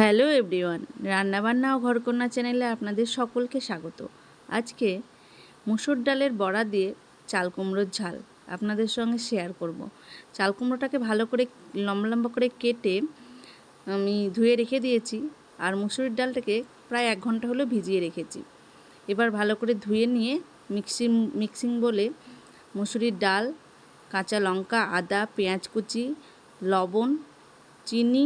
Hello everyone, রান্নাবান্না ও ঘরকন্যা চ্যানেলে আপনাদের সকলকে স্বাগত। আজকে মুসুর ডালের বড়া দিয়ে চাল কুমড়োর ঝাল আপনাদের সঙ্গে শেয়ার করব। চাল কুমড়োটাকে ভালো করে লম্বা লম্বা করে কেটে আমি ধুয়ে রেখে দিয়েছি আর মুসুরির ডালটাকে প্রায় এক ঘণ্টা হলো ভিজিয়ে রেখেছি। এবার ভালো করে ধুয়ে নিয়ে মিক্সিং মিক্সিং বলে মুসুরির ডাল, কাঁচা লঙ্কা, আদা, পেঁয়াজ কুচি, লবণ, চিনি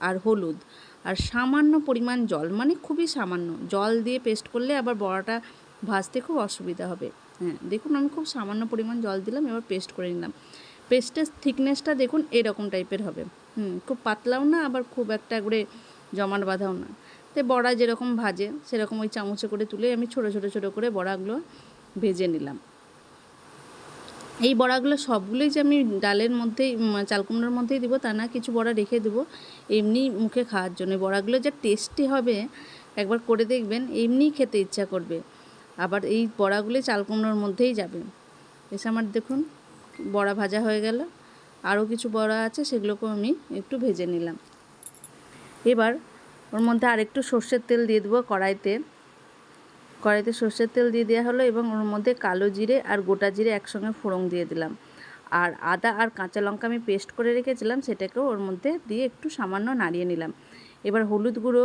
আর হলুদ আর সামান্য পরিমাণ জল মানে খুবই সামান্য। জল দিয়ে পেস্ট করলে আবার বড়াটা ভাজতে খুব অসুবিধা হবে। হ্যাঁ দেখুন আমি খুব সামান্য পরিমাণ জল দিলাম, এবার পেস্ট করে নিলাম। পেস্টের থিকনেসটা দেখুন এরকম টাইপের হবে। হুম, খুব পাতলাও না, আবার খুব একটা করে জমাট বাঁধাও না। তো বড়া যেরকম ভাজে, সেরকম ওই চামচে করে তুলে আমি ছোটো ছোটো ছোটো করে বড়াগুলো ভেজে নিলাম। এই বড়াগুলো সবগুলোই যে আমি ডালের মধ্যেই চালকুমড়ার মধ্যেই দিব তা না, কিছু বড়া রেখে দেবো। এমনি মুখে খাওয়ার জন্য। বড়াগুলো যা টেস্টি হবে, একবার করে দেখবেন এমনিই খেতে ইচ্ছা করবে। আবার এই বড়াগুলি চাল কুমড়োর মধ্যেই যাবে। এসে আমার দেখুন, বড়া ভাজা হয়ে গেল। আরও কিছু বড়া আছে, সেগুলোকেও আমি একটু ভেজে নিলাম। এবার ওর মধ্যে আরেকটু সর্ষের তেল দিয়ে দেবো কড়াইতে। কড়াইতে সর্ষের তেল দিয়ে দেওয়া হলো এবং ওর মধ্যে কালো জিরে আর গোটা জিরে একসঙ্গে ফোড়ন দিয়ে দিলাম। আর আদা আর কাঁচা লঙ্কা আমি পেস্ট করে রেখেছিলাম, সেটাকেও ওর মধ্যে দিয়ে একটু সামান্য নাড়িয়ে নিলাম। এবার হলুদ গুঁড়ো,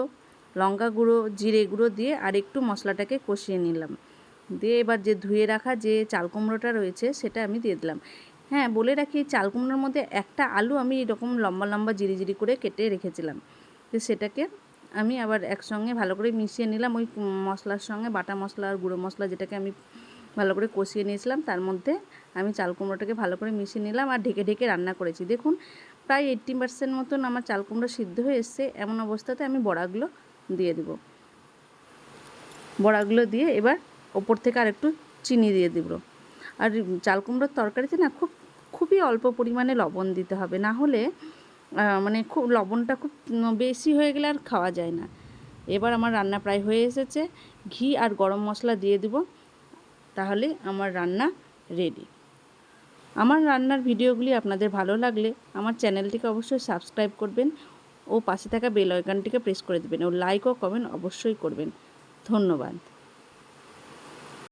লঙ্কা গুঁড়ো, জিরে গুঁড়ো দিয়ে আর একটু মশলাটাকে কষিয়ে নিলাম। দিয়ে এবার যে ধুয়ে রাখা যে চাল কুমড়োটা রয়েছে, সেটা আমি দিয়ে দিলাম। হ্যাঁ বলে রাখি চাল কুমড়োর মধ্যে একটা আলু আমি এরকম লম্বা লম্বা জিরি জিরি করে কেটে রেখেছিলাম। তো সেটাকে আমি আবার একসঙ্গে ভালো করে মিশিয়ে নিলাম। ওই মশলার সঙ্গে বাটা মশলা আর গুঁড়ো মশলা যেটাকে আমি ভালো করে কষিয়ে নিয়েছিলাম, তার মধ্যে আমি চাল কুমড়োটাকে ভালো করে মিশিয়ে নিলাম আর ঢেকে ঢেকে রান্না করেছি। দেখুন, প্রায় এইট্টি পার্সেন্ট মতন আমার চাল কুমড়ো সিদ্ধ হয়ে এসছে। এমন অবস্থাতে আমি বড়াগুলো দিয়ে দেব। বড়াগুলো দিয়ে এবার ওপর থেকে আর একটু চিনি দিয়ে দিব। আর চাল কুমড়োর তরকারিতে না খুব, খুবই অল্প পরিমাণে লবণ দিতে হবে। না হলে মানে খুব লবণটা খুব বেশি হয়ে গেলে আর খাওয়া যায় না। এবার আমার রান্না প্রায় হয়ে এসেছে। ঘি আর গরম মশলা দিয়ে দিব। তাহলে আমার রান্না রেডি আমার রান্নার ভিডিওগুলি আপনাদের ভালো লাগলে আমার চ্যানেলটিকে অবশ্যই সাবস্ক্রাইব করবেন ও পাশে থাকা বেল আইকনটিকে প্রেস করে দেবেন। ও লাইক ও কমেন্ট অবশ্যই করবেন। ধন্যবাদ।